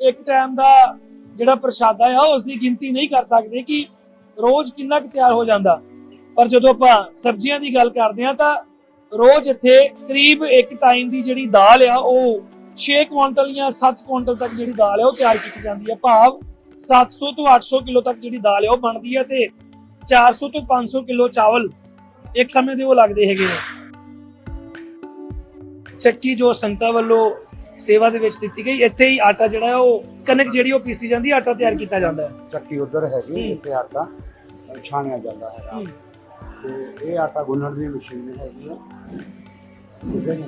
ਇੱਕ ਟਾਈਮ ਦਾ ਜਿਹੜਾ ਪ੍ਰਸ਼ਾਦਾ ਆ ਉਸ ਦੀ ਗਿਣਤੀ ਨਹੀਂ ਕਰ ਸਕਦੇ ਕਿ ਰੋਜ਼ ਕਿੰਨਾ ਕੁ ਤਿਆਰ ਹੋ ਜਾਂਦਾ। ਪਰ ਜਦੋਂ ਆਪਾਂ ਸਬਜ਼ੀਆਂ ਦੀ ਗੱਲ ਕਰਦੇ ਆ ਤਾਂ ਰੋਜ਼ ਇੱਥੇ ਕਰੀਬ ਇੱਕ ਟਾਈਮ ਦੀ ਜਿਹੜੀ ਦਾਲ ਆ, ਉਹ 6 ਕੁਇੰਟਲ ਜਾਂ 7 ਕੁਇੰਟਲ ਤੱਕ ਜਿਹੜੀ ਦਾਲ ਆ, ਉਹ ਤਿਆਰ ਕੀਤੀ ਜਾਂਦੀ ਹੈ ਭਾਵ 700 ਤੋਂ 800 ਕਿਲੋ ਤੱਕ ਜਿਹੜੀ ਦਾਲ ਆ, ਉਹ ਬਣਦੀ ਹੈ ਤੇ 400 ਤੋਂ 500 ਕਿਲੋ ਚਾਵਲ ਇੱਕ ਸਮੇਂ ਦੇ ਉਹ ਲੱਗਦੇ ਹੈਗੇ ਨੇ ਚੱਕੀ ਜੋ ਸੰਗਤਾਂ ਵੱਲੋਂ ਸੇਵਾ ਦੇ ਵਿੱਚ ਦਿੱਤੀ ਗਈ। ਇੱਥੇ ਹੀ ਆਟਾ ਜਿਹੜਾ ਹੈ ਉਹ ਕਣਕ ਜਿਹੜੀ ਉਹ ਪੀਸੀ ਜਾਂਦੀ ਹੈ ਆਟਾ ਤਿਆਰ ਕੀਤਾ ਜਾਂਦਾ ਹੈ। ਚੱਕੀ ਉਧਰ ਹੈਗੀ ਇੱਥੇ ਆਟਾ ਛਾਣਿਆ ਜਾਂਦਾ ਹੈਗਾ। ਤੇ ਇਹ ਆਟਾ ਗੁੰਨਣ ਦੀ ਮਸ਼ੀਨ ਹੈਗੀ ਆ ਠੀਕ ਹੈ ਜੀ।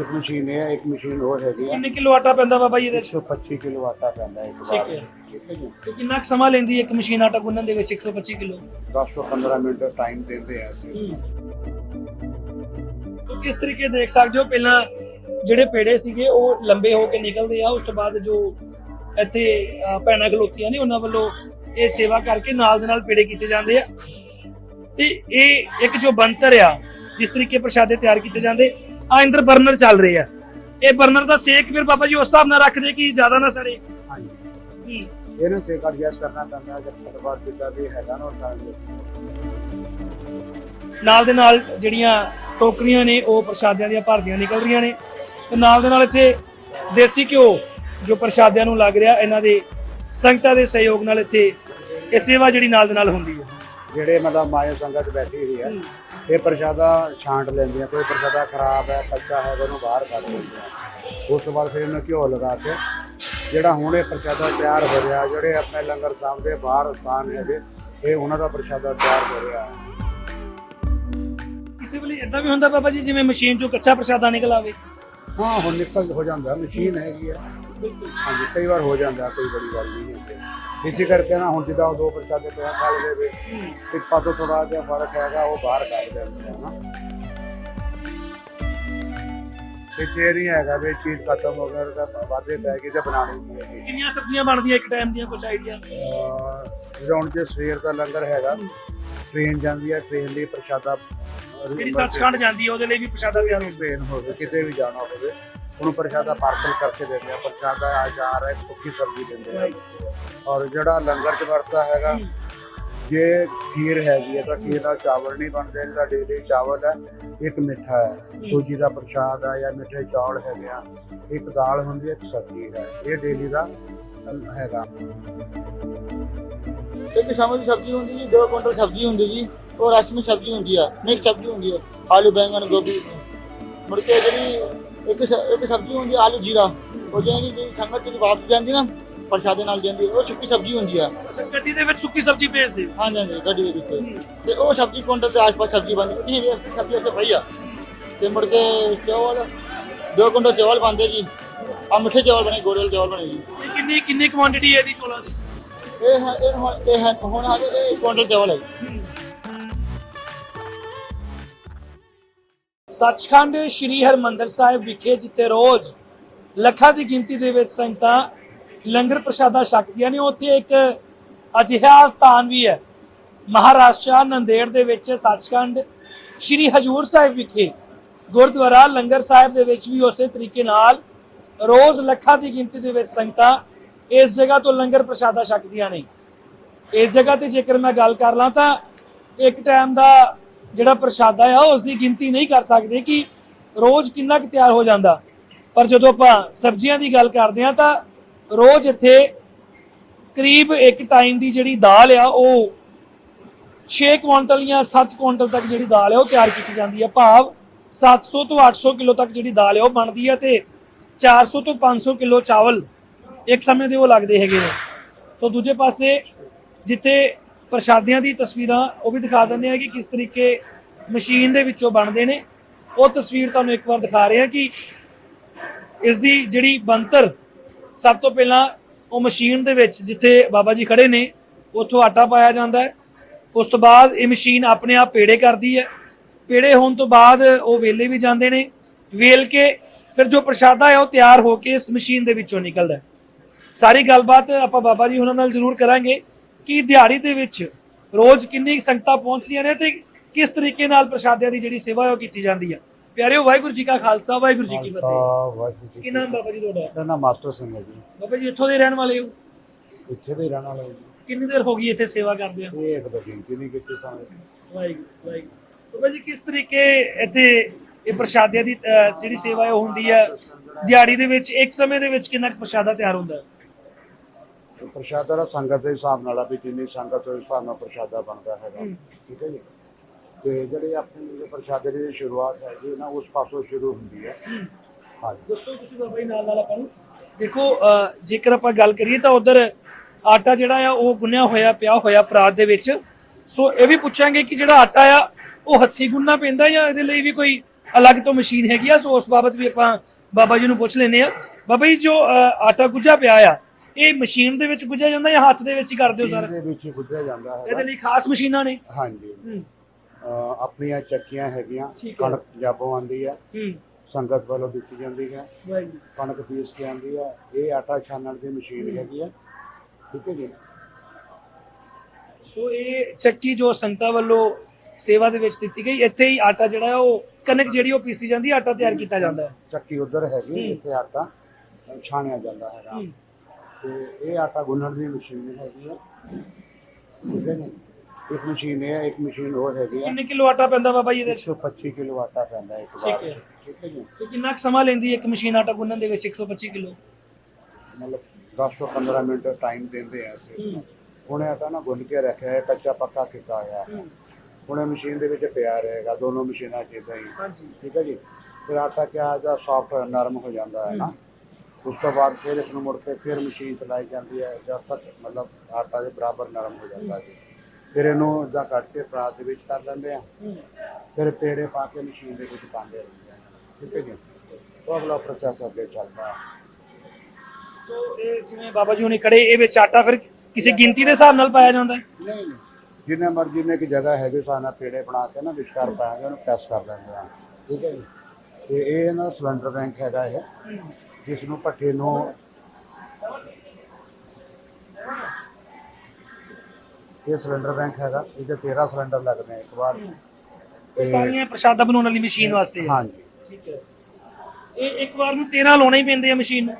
ਇੱਕ ਮਸ਼ੀਨ ਹੈ ਇੱਕ ਮਸ਼ੀਨ ਹੋਰ ਹੈਗੀ ਆ ਕਿੰਨੇ ਕਿਲੋ ਆਟਾ ਪੈਂਦਾ ਬਾਬਾ ਜੀ ਇਹਦੇ ਵਿੱਚ 125 ਕਿਲੋ ਆਟਾ ਪੈਂਦਾ ਹੈ ਇੱਕ ਠੀਕ ਵਾਰ ਹੈ। ਠੀਕ ਹੈ ਜੀ। ਤੇ ਕਿੰਨਾ ਕੁ ਸਮਾਂ ਲੈਂਦੀ ਹੈ ਇੱਕ ਮਸ਼ੀਨ ਆਟਾ ਗੁੰਨਣ ਦੇ ਵਿੱਚ 125 ਕਿਲੋ? 10 ਤੋਂ 15 ਮਿੰਟ ਟਾਈਮ ਦਿੰਦੇ ਆ ਅਸੀਂ। ਤੋ ਕਿਸ ਤਰੀਕੇ ਦੇਖ ਸਕਦੇ ਹੋ? ਪਹਿਲਾਂ ਜਿਹੜੇ ਪੇੜੇ ਸੀਗੇ ਉਹ ਲੰਬੇ ਹੋ ਕੇ ਨਿਕਲਦੇ ਆ ਉਸ ਤੋਂ ਬਾਅਦ ਜੋ ਇੱਥੇ ਭੈਣਾਂ ਖਲੋਤੀਆਂ ਨੇ ਉਹਨਾਂ ਵੱਲੋਂ ਇਹ ਸੇਵਾ ਕਰਕੇ ਨਾਲ ਦੇ ਨਾਲ ਪੇੜੇ ਕੀਤੇ ਜਾਂਦੇ ਆ। ਤੇ ਇਹ ਇੱਕ ਜੋ ਬੰਤਰ ਆ ਜਿਸ ਤਰੀਕੇ ਪ੍ਰਸ਼ਾਦੇ ਤਿਆਰ ਕੀਤੇ ਜਾਂਦੇ ਆ ਅੰਦਰ ਬਰਨਰ ਚੱਲ ਰਹੇ ਆ। ਇਹ ਬਰਨਰ ਦਾ ਸੇਕ ਫਿਰ ਬਾਬਾ ਜੀ ਉਸ ਹਿਸਾਬ ਨਾਲ ਰੱਖਦੇ ਕਿ ਜ਼ਿਆਦਾ ਨਾ ਸੜੇ। ਹਾਂਜੀ। ਹੂੰ। ਇਹਨੂੰ ਸੇਕ ਐਡਜਸਟ ਕਰਨਾ ਪੈਂਦਾ ਹੈ ਜਦ ਤੱਕ ਬਾਅਦ ਜਿੱਦਾਂ ਵੀ ਹੈਗਾ ਨਾ ਉਹ ਤਾਂ ਨਾਲ ਦੇ ਨਾਲ ਜਿਹੜੀਆਂ ਟੋਕਰੀਆਂ ਨੇ ਉਹ ਪ੍ਰਸ਼ਾਦਿਆਂ ਦੀਆਂ ਭਰਦੀਆਂ ਨਿਕਲ ਰਹੀਆਂ ਨੇ। ਤੇ ਨਾਲ ਦੇ ਨਾਲ ਇੱਥੇ ਦੇਸੀ ਘਿਓ ਜੋ ਪ੍ਰਸ਼ਾਦਿਆਂ ਨੂੰ ਲੱਗ ਰਿਹਾ ਇਹਨਾਂ ਦੇ ਸੰਗਤਾਂ ਦੇ ਸਹਿਯੋਗ ਨਾਲ ਇੱਥੇ ਇਹ ਸੇਵਾ ਜਿਹੜੀ ਨਾਲ ਦੇ ਨਾਲ ਹੁੰਦੀ ਹੈ। ਜਿਹੜੇ ਮਤਲਬ ਮਾਇਆ ਸੰਗਤ ਬੈਠੀ ਹੋਈ ਹੈ ਇਹ ਪ੍ਰਸ਼ਾਦਾ ਛਾਂਟ ਲੈਂਦੀਆਂ ਕੋਈ ਪ੍ਰਸ਼ਾਦਾ ਖਰਾਬ ਹੈ ਕੱਚਾ ਹੈ ਉਹਨੂੰ ਬਾਹਰ ਕੱਢ ਦਿੰਦੀਆਂ। ਉਸ ਤੋਂ ਬਾਅਦ ਫਿਰ ਇਹਨੂੰ ਘਿਓ ਲਗਾ ਕੇ ਜਿਹੜਾ ਹੁਣ ਇਹ ਪ੍ਰਸ਼ਾਦਾ ਤਿਆਰ ਹੋ ਰਿਹਾ ਜਿਹੜੇ ਆਪਣੇ ਲੰਗਰ ਸਾਹਿਬ ਦੇ ਬਾਹਰ ਸਥਾਨ ਹੈਗੇ ਇਹ ਉਹਨਾਂ ਦਾ ਪ੍ਰਸ਼ਾਦਾ ਤਿਆਰ ਹੋ ਰਿਹਾ ਹੈ। ਕਿਸੇ ਵੇਲੇ ਇਦਾਂ ਵੀ ਹੁੰਦਾ ਬਾਬਾ ਜੀ ਜਿਵੇਂ ਮਸ਼ੀਨ ਚੋਂ ਕੱਚਾ ਪ੍ਰਸ਼ਾਦਾ ਨਿਕਲ ਆਵੇ। ਹਾਂ ਹੁਣ ਨਿਕਲ ਹੋ ਜਾਂਦਾ ਮਸ਼ੀਨ ਹੈਗੀ ਆ। ਹਾਂਜੀ ਕਈ ਵਾਰ ਹੋ ਜਾਂਦਾ ਕੋਈ ਬੜੀ ਗੱਲ ਨਹੀਂ ਹੈ ਇਸੇ ਕਰਕੇ ਨਾ ਹੁਣ ਜਿੱਦਾਂ ਉਹ ਦੋ ਪ੍ਰਸ਼ਾਦੇ ਪਿਆ ਖਾ ਲਵੇ ਵੀ ਇੱਕ ਪਾਸੋਂ ਥੋੜਾ ਜਿਹਾ ਫ਼ਰਕ ਹੈਗਾ ਉਹ ਬਾਹਰ ਕੱਢ ਦਿੰਦੇ ਆ ਨਾ। ਇਹ ਚੇ ਨਹੀਂ ਹੈਗਾ ਵੀ ਚੀਜ਼ ਖਤਮ ਹੋ ਗਿਆ ਤਾਂ ਵਾਧੇ ਪੈ ਗਈ ਤੇ ਬਣਾਉਣੀ ਨਹੀਂ ਕਿੰਨੀਆਂ ਸਬਜ਼ੀਆਂ ਬਣਦੀਆਂ ਇੱਕ ਟਾਈਮ ਦੀਆਂ ਕੁਝ ਆਈਡੀਆ ਹੁਣ ਜੇ ਸਵੇਰ ਦਾ ਲੰਗਰ ਹੈਗਾ ਟ੍ਰੇਨ ਜਾਂਦੀ ਹੈ ਟ੍ਰੇਨ ਲਈ ਪ੍ਰਸ਼ਾਦਾ ਜਿਹੜੀ ਸੱਚਖੰਡ ਜਾਂਦੀ ਹੈ ਉਹਦੇ ਲਈ ਵੀ ਪ੍ਰਸ਼ਾਦਾ ਤਿਆਰ ਹੁੰਦਾ। ਟ੍ਰੇਨ ਹੋਵੇ ਕਿਤੇ ਵੀ ਜਾਣਾ ਹੋਵੇ ਉਹਨੂੰ ਪ੍ਰਸ਼ਾਦਾ ਪਾਰਸਲ ਕਰਕੇ ਦਿੰਦੇ ਆ। ਪ੍ਰਸ਼ਾਦਾ ਆ ਜਾ ਰਿਹਾ ਸੁੱਕੀ ਸਬਜ਼ੀ ਦਿੰਦੇ ਆ। ਔਰ ਜਿਹੜਾ ਲੰਗਰ ਚ ਵਰਤਾ ਹੈਗਾ ਜੇ ਖੀਰ ਹੈਗੀ ਹੈ ਤਾਂ ਖੀਰ ਨਾਲ ਚਾਵਲ ਨਹੀਂ ਬਣਦੇ ਜਿਹੜਾ ਡੇਲੀ ਚਾਵਲ ਹੈ ਇੱਕ ਮਿੱਠਾ ਹੈ। ਸੂਜੀ ਦਾ ਪ੍ਰਸ਼ਾਦ ਹੈ ਜਾਂ ਮਿੱਠੇ ਚੌਲ ਹੈਗੇ ਆ ਇੱਕ ਦਾਲ ਹੁੰਦੀ ਹੈ ਇੱਕ ਸਬਜ਼ੀ ਹੈ। ਇਹ ਡੇਲੀ ਦਾ ਹੈਗਾ। ਇੱਕ ਸ਼ਾਮ ਦੀ ਸਬਜ਼ੀ ਹੁੰਦੀ ਜੀ 2 ਕੁਇੰਟਲ ਸਬਜ਼ੀ ਹੁੰਦੀ ਜੀ। ਉਹ ਰਸਮੀ ਸਬਜ਼ੀ ਹੁੰਦੀ ਆ ਮਿਕਸ ਸਬਜ਼ੀ ਹੁੰਦੀ ਆ ਆਲੂ ਬੈਂਗਣ ਗੋਭੀ। ਮੁੜ ਕੇ ਜਿਹੜੀ ਇੱਕ ਸ- ਇੱਕ ਸਬਜ਼ੀ ਹੁੰਦੀ ਆ ਆਲੂ ਜੀਰਾ ਉਹ ਜਿਹੜੀ ਜਿਹੜੀ ਸੰਗਤ ਦੀ ਵਾਪਸ ਜਾਂਦੀ ਨਾ ਪ੍ਰਸ਼ਾਦੇ ਨਾਲ ਜਾਂਦੀ ਉਹ ਸੁੱਕੀ ਸਬਜ਼ੀ ਹੁੰਦੀ ਆ। ਅੱਛਾ ਗੱਡੀ ਦੇ ਵਿੱਚ ਸੁੱਕੀ ਸਬਜ਼ੀ ਭੇਜਦੇ ਹੋ? ਹਾਂਜੀ ਹਾਂਜੀ ਗੱਡੀ ਦੇ ਵਿੱਚ। ਤੇ ਉਹ ਸਬਜ਼ੀ ਕੁਇੰਟਲ ਦੇ ਆਸ-ਪਾਸ ਸਬਜ਼ੀ ਬਣਦੀ ਇਹ ਸਬਜ਼ੀ ਉੱਥੇ ਪਈ ਆ। ਤੇ ਮੁੜ ਕੇ ਚੌਲ 2 ਕੁਇੰਟਲ ਚੌਲ ਬਣਦੇ ਜੀ। ਆ ਮਿੱਠੇ ਚੌਲ ਬਣੇ ਗੋਲ ਚੌਲ ਬਣੇ ਜੀ। ਇਹ ਕਿੰਨੀ ਕਿੰਨੀ ਕੁਆਂਟੀਟੀ ਹੈ ਇਹਦੀ ਚੋਲਾਂ ਦੀ? ਇਹ ਹੈ- ਇਹ ਹੁਣ ਇਹ ਹੈ- ਹੁਣ ਆ ਇਹ ਕੁਇੰਟਲ ਚੌਲ ਹੈ ਜੀ। ਸੱਚਖੰਡ ਸ੍ਰੀ ਹਰਮੰਦਰ ਸਾਹਿਬ ਵਿਖੇ ਜਿੱਥੇ ਰੋਜ਼ ਲੱਖਾਂ ਦੀ ਗਿਣਤੀ ਦੇ ਵਿੱਚ ਸੰਗਤਾਂ ਲੰਗਰ ਪ੍ਰਸ਼ਾਦਾ ਛਕਦੀਆਂ ਨੇ, ਉੱਥੇ ਇੱਕ ਅਜਿਹਾ ਸਥਾਨ ਵੀ ਹੈ, ਮਹਾਰਾਸ਼ਟਰ ਨੰਦੇੜ ਦੇ ਵਿੱਚ ਸੱਚਖੰਡ ਸ੍ਰੀ ਹਜੂਰ ਸਾਹਿਬ ਵਿਖੇ। ਗੁਰਦੁਆਰਾ ਲੰਗਰ ਸਾਹਿਬ ਦੇ ਵਿੱਚ ਵੀ ਉਸੇ ਤਰੀਕੇ ਨਾਲ ਰੋਜ਼ ਲੱਖਾਂ ਦੀ ਗਿਣਤੀ ਦੇ ਵਿੱਚ ਸੰਗਤਾਂ ਇਸ ਜਗ੍ਹਾ ਤੋਂ ਲੰਗਰ ਪ੍ਰਸ਼ਾਦਾ ਛਕਦੀਆਂ ਨੇ। ਇਸ ਜਗ੍ਹਾ ਤੇ ਜੇਕਰ ਮੈਂ ਗੱਲ ਕਰ ਲਾਂ ਤਾਂ ਇੱਕ ਟਾਈਮ ਦਾ ਜਿਹੜਾ ਪ੍ਰਸ਼ਾਦਾ ਆ ਉਸ ਦੀ ਗਿਣਤੀ ਨਹੀਂ ਕਰ ਸਕਦੇ ਕਿ ਰੋਜ਼ ਕਿੰਨਾ ਕੁ ਤਿਆਰ ਹੋ ਜਾਂਦਾ। ਪਰ ਜਦੋਂ ਆਪਾਂ ਸਬਜ਼ੀਆਂ ਦੀ ਗੱਲ ਕਰਦੇ ਆ ਤਾਂ ਰੋਜ਼ ਇੱਥੇ ਕਰੀਬ ਇੱਕ ਟਾਈਮ ਦੀ ਜਿਹੜੀ ਦਾਲ ਆ, ਉਹ 6 ਕੁਇੰਟਲ ਜਾਂ 7 ਕੁਇੰਟਲ ਤੱਕ ਜਿਹੜੀ ਦਾਲ ਹੈ ਉਹ ਤਿਆਰ ਕੀਤੀ ਜਾਂਦੀ ਹੈ ਭਾਵ 700 ਤੋਂ 800 ਕਿਲੋ ਤੱਕ ਜਿਹੜੀ ਦਾਲ ਹੈ ਉਹ ਬਣਦੀ ਹੈ ਤੇ 400 ਤੋਂ 500 ਕਿਲੋ ਚਾਵਲ ਇੱਕ ਸਮੇਂ ਦੇ ਉਹ ਲੱਗਦੇ ਹੈਗੇ ਨੇ। ਸੋ ਦੂਜੇ ਪਾਸੇ ਜਿੱਥੇ ਪ੍ਰਸ਼ਾਦਿਆਂ ਦੀ ਤਸਵੀਰਾਂ ਉਹ ਵੀ ਦਿਖਾ ਦਿੰਦੇ ਆ ਕਿ ਕਿਸ ਤਰੀਕੇ ਮਸ਼ੀਨ ਦੇ ਵਿੱਚੋਂ ਬਣਦੇ ਨੇ। ਉਹ ਤਸਵੀਰ ਤੁਹਾਨੂੰ ਇੱਕ ਵਾਰ ਦਿਖਾ ਰਹੇ ਆ ਕਿ ਇਸ ਦੀ ਜਿਹੜੀ ਬੰਤਰ ਸਭ ਤੋਂ ਪਹਿਲਾਂ ਉਹ ਮਸ਼ੀਨ ਦੇ ਵਿੱਚ ਜਿੱਥੇ ਬਾਬਾ ਜੀ ਖੜੇ ਨੇ, ਉੱਥੋਂ ਆਟਾ ਪਾਇਆ ਜਾਂਦਾ ਹੈ। ਉਸ ਤੋਂ ਬਾਅਦ ਇਹ ਮਸ਼ੀਨ ਆਪਣੇ ਆਪ ਪੇੜੇ ਕਰਦੀ ਹੈ। ਪੇੜੇ ਹੋਣ ਤੋਂ ਬਾਅਦ ਉਹ ਵੇਲੇ ਵੀ ਜਾਂਦੇ ਨੇ। ਵੇਲ ਕੇ ਫਿਰ ਜੋ ਪ੍ਰਸ਼ਾਦਾ ਹੈ ਉਹ ਤਿਆਰ ਹੋ ਕੇ ਇਸ ਮਸ਼ੀਨ ਦੇ ਵਿੱਚੋਂ ਨਿਕਲਦਾ ਸਾਰੀ ਗੱਲਬਾਤ ਆਪਾਂ ਬਾਬਾ ਜੀ ਉਹਨਾਂ ਨਾਲ ਜ਼ਰੂਰ ਕਰਾਂਗੇ। ਕਿ ਦਿਹਾੜੀ ਦੇ ਵਿੱਚ ਰੋਜ਼ ਕਿੰਨੀ ਸੰਗਤਾਂ ਪਹੁੰਚਦੀਆਂ ਨੇ ਤੇ ਕਿਸ ਤਰੀਕੇ ਨਾਲ ਪ੍ਰਸ਼ਾਦਿਆਂ ਦੀ ਜਿਹੜੀ ਸੇਵਾ ਉਹ ਕੀਤੀ ਜਾਂਦੀ ਹੈ? ਪਿਆਰਿਓ ਵਾਹਿਗੁਰੂ ਜੀ ਕਾ ਖਾਲਸਾ ਵਾਹਿਗੁਰੂ ਜੀ ਕੀ ਫਤਿਹ। ਕੀ ਨਾਮ ਬਾਬਾ ਜੀ ਤੁਹਾਡਾ? ਮੇਰਾ ਨਾਮ ਮਾਸਟਰ ਸਿੰਘ ਹੈ ਜੀ। ਬਾਬਾ ਜੀ ਇੱਥੋਂ ਦੇ ਰਹਿਣ ਵਾਲੇ ਹੋ? ਇੱਥੇ ਦੇ ਰਹਿਣ ਵਾਲਾ ਕਿੰਨੀ ਦੇਰ ਹੋ ਗਈ ਇੱਥੇ ਸੇਵਾ ਕਰਦੇ ਹੋ ਇਹ ਇੱਕ ਗਿਣਤੀ ਨਹੀਂ ਕੀਤੀ ਸਾਨੂੰ ਵਾਹਿਗੁਰੂ ਵਾਹਿਗੁਰੂ। ਬਾਬਾ ਜੀ ਕਿਸ ਤਰੀਕੇ ਇੱਥੇ ਇਹ ਪ੍ਰਸ਼ਾਦਿਆਂ ਦੀ ਜਿਹੜੀ ਸੇਵਾ ਹੈ ਹੁੰਦੀ ਹੈ? ਦਿਹਾੜੀ ਦੇ ਵਿੱਚ ਇੱਕ ਸਮੇਂ ਦੇ ਵਿੱਚ ਕਿੰਨਾ ਕੁ ਪ੍ਰਸ਼ਾਦਾ ਤਿਆਰ ਹੁੰਦਾ ਹੈ? ਪ੍ਰਸ਼ਾਦਾ ਦਾ ਸੰਗਤ ਦੇ ਹਿਸਾਬ ਨਾਲ ਆ ਵੀ ਜਿੰਨੀ ਸੰਗਤ ਉਸ ਹਿਸਾਬ ਨਾਲ ਪ੍ਰਸ਼ਾਦਾ ਬਣਦਾ ਹੈਗਾ। ਠੀਕ ਹੈ ਜੀ? ਤੇ ਜਿਹੜੇ ਆਪਣੀ ਪ੍ਰਸ਼ਾਦੇ ਦੀ ਸ਼ੁਰੂਆਤ ਹੈ ਜੀ ਨਾ ਉਸ ਪਾਸੋਂ ਸ਼ੁਰੂ ਹੁੰਦੀ ਹੈ। ਹਾਂਜੀ। ਦੱਸੋ ਤੁਸੀਂ ਬਾਬਾ ਜੀ ਨਾਲ ਨਾਲ ਆਪਾਂ ਨੂੰ। ਦੇਖੋ ਜੇਕਰ ਆਪਾਂ ਗੱਲ ਕਰੀਏ ਤਾਂ ਉਧਰ ਆਟਾ ਜਿਹੜਾ ਆ ਉਹ ਗੁੰਨਿਆ ਹੋਇਆ ਪਿਆ ਹੋਇਆ ਪਰਾਤ ਦੇ ਵਿੱਚ। ਸੋ ਇਹ ਵੀ ਪੁੱਛਾਂਗੇ ਕਿ ਜਿਹੜਾ ਆਟਾ ਆ ਉਹ ਹੱਥੀ ਗੁੰਨਣਾ ਪੈਂਦਾ ਜਾਂ ਇਹਦੇ ਲਈ ਵੀ ਕੋਈ ਅਲੱਗ ਤੋਂ ਮਸ਼ੀਨ ਹੈਗੀ ਆ? ਸੋ ਉਸ ਬਾਬਤ ਵੀ ਆਪਾਂ ਬਾਬਾ ਜੀ ਨੂੰ ਪੁੱਛ ਲੈਨੇ ਆ ਬਾਬਾ ਜੀ ਜੋ ਆਟਾ ਗੁੱਜਾ ਪਿਆ ਆ ਇਹ ਮਸ਼ੀਨ ਦੇ ਵਿੱਚ ਗੁੱਜਿਆ ਜਾਂਦਾ ਜਾਂ ਹੱਥ ਦੇ ਵਿੱਚ ਹੀ ਕਰਦੇ ਹੋ ਸਰ? ਇਹਦੇ ਵਿੱਚ ਹੀ ਗੁੱਝਿਆ ਜਾਂਦਾ ਇਹਦੇ ਲਈ ਖਾਸ ਮਸ਼ੀਨਾਂ ਨੇ? ਹਾਂਜੀ। ਹੂੰ। ਅਹ ਆਪਣੀਆਂ ਚੱਕੀਆਂ ਹੈਗੀਆਂ ਠੀਕ ਹੈ। ਕਣਕ ਜਾਬੋਂ ਆਉਂਦੀ ਹੈ। ਹੂੰ। ਸੰਗਤ ਵੱਲੋਂ ਦਿੱਤੀ ਜਾਂਦੀ ਹੈ। ਵਾਹਿਗੁਰੂ। ਕਣਕ ਪੀਸ ਕੇ ਆਉਂਦੀ ਹੈ। ਇਹ ਆਟਾ ਛਾਣਨ ਦੀ ਮਸ਼ੀਨ ਹੈਗੀ ਹੈ। ਠੀਕ ਹੈ ਜੀ। ਸੋ ਇਹ ਚੱਕੀ ਜੋ ਸੰਗਤਾਂ ਵੱਲੋਂ ਸੇਵਾ ਦੇ ਵਿੱਚ ਦਿੱਤੀ ਗਈ ਇੱਥੇ ਹੀ ਆਟਾ ਜਿਹੜਾ ਹੈ ਉਹ ਕਣਕ ਜਿਹੜੀ ਉਹ ਪੀਸੀ ਜਾਂਦੀ ਹੈ ਆਟਾ ਤਿਆਰ ਕੀਤਾ ਜਾਂਦਾ ਹੈ। ਚੱਕੀ ਉਧਰ ਹੈਗੀ ਇੱਥੇ ਆਟਾ ਛਾਣਿਆ ਜਾਂਦਾ ਹੈਗਾ। ਹੂੰ। ਤੇ ਇਹ ਆਟਾ ਗੁੰਨਣ ਦੀ ਮਸ਼ੀਨ ਹੈਗੀ ਹੈ ਠੀਕ ਹੈ ਜੀ? ਇੱਕ ਮਸ਼ੀਨ ਇਹ ਹੈ ਇੱਕ ਮਸ਼ੀਨ ਹੋਰ ਹੈਗੀ ਹੈ ਕਿੰਨੇ ਕਿਲੋ ਆਟਾ ਪੈਂਦਾ ਬਾਬਾ ਜੀ ਇਹਦੇ ਚ? 125 ਕਿਲੋ ਆਟਾ ਪੈਂਦਾ ਇੱਕ ਠੀਕ ਵਾਰ ਹੈ। ਠੀਕ ਹੈ ਜੀ? ਤੇ ਕਿੰਨਾ ਕੁ ਸਮਾਂ ਲੈਂਦੀ ਹੈ ਇੱਕ ਮਸ਼ੀਨ ਆਟਾ ਗੁੰਨਣ ਦੇ ਵਿੱਚ 125 ਕਿਲੋ? ਮਤਲਬ 10 ਤੋਂ 15 ਮਿੰਟ ਟਾਈਮ ਦਿੰਦੇ ਆ ਅਸੀਂ। ਹੁਣੇ ਆਟਾ ਨਾ ਗੁੰਨ ਕੇ ਰੱਖਿਆ ਹੈ ਕੱਚਾ ਪੱਕਾ ਕੀਤਾ ਹੋਇਆ। ਹੈ। ਹੁਣੇ ਮਸ਼ੀਨ ਦੇ ਵਿੱਚ ਪਿਆ ਰਹੇਗਾ ਦੋਨੋਂ ਮਸ਼ੀਨਾਂ ਜਿੱਦਾਂ ਹੀ। ਹਾਂਜੀ। ਠੀਕ ਹੈ ਜੀ? ਫਿਰ ਆਟਾ ਕਿਆ ਜਾਂ ਸੌਫਟ ਨਰਮ ਹੋ ਜਾਂਦਾ ਹੈ ਨਾ। ਉਸ ਤੋਂ ਬਾਅਦ ਫਿਰ ਇਸ ਨੂੰ ਮੁੜ ਕੇ ਫਿਰ ਮਸ਼ੀਨ ਚਲਾਈ ਜਾਂਦੀ ਹੈ ਜਦ ਤੱਕ ਮਤਲਬ ਆਟਾ ਦੇ ਬਰਾਬਰ ਨਰਮ ਹੋ ਜਾਂਦਾ ਜੀ ਫਿਰ ਇਹਨੂੰ ਜਾਂ ਕੱਟ ਕੇ ਪਰਾਤ ਦੇ ਵਿੱਚ ਕਰ ਲੈਂਦੇ ਆ ਫਿਰ ਪੇੜੇ ਪਾ ਕੇ ਮਸ਼ੀਨ ਦੇ ਵਿੱਚ ਪਾਉਂਦੇ ਰਹਿੰਦੇ ਆ ਠੀਕ ਹੈ ਜੀ? ਉਹ ਅਗਲਾ ਪ੍ਰੋਸੈਸ ਅੱਗੇ ਚੱਲਦਾ ਸੋ ਇਹ ਜਿਵੇਂ ਬਾਬਾ ਜੀ ਹੁਣੇ ਕੜੇ ਇਹ ਵਿੱਚ ਆਟਾ ਫਿਰ ਕਿਸੇ ਗਿਣਤੀ ਦੇ ਹਿਸਾਬ ਨਾਲ ਪਾਇਆ ਜਾਂਦਾ ਹੈ? ਨਹੀਂ ਨਹੀਂ। ਜਿੰਨੇ ਮਰਜ਼ੀ ਨੇ ਕਿ ਜਗ੍ਹਾ ਹੈਗੀ ਸਾਨਾ ਪੇੜੇ ਬਣਾ ਕੇ ਨਾ ਵਿਸ਼ਕਾਰ ਪਾਵਾਂਗੇ ਉਹਨੂੰ ਪ੍ਰੈਸ ਕਰ ਲੈਂਦੇ ਆ ਠੀਕ ਹੈ ਜੀ? ਤੇ ਇਹ ਨਾ ਸਿਲੰਡਰ ਬੈਂਕ ਹੈਗਾ ਇਹ। ਜਿਸ ਨੂੰ ਭੱਠੇ ਨੂੰ? ਇਹ ਸਿਲੰਡਰ ਬੈਂਕ ਹੈਗਾ ਇਹਦੇ 13 ਸਿਲੰਡਰ ਲੱਗਦੇ ਆ ਇੱਕ ਵਾਰ। ਇਹ ਸਾਰੀਆਂ ਪ੍ਰਸ਼ਾਦਾ ਬਣਾਉਣ ਵਾਲੀ ਮਸ਼ੀਨ ਵਾਸਤੇ ਹੈ ਹਾਂਜੀ। ਠੀਕ ਹੈ। ਇਹ ਇੱਕ ਵਾਰ ਨੂੰ 13 ਲਾਉਣੇ ਹੀ ਪੈਂਦੇ ਆ ਮਸ਼ੀਨ ਨੂੰ।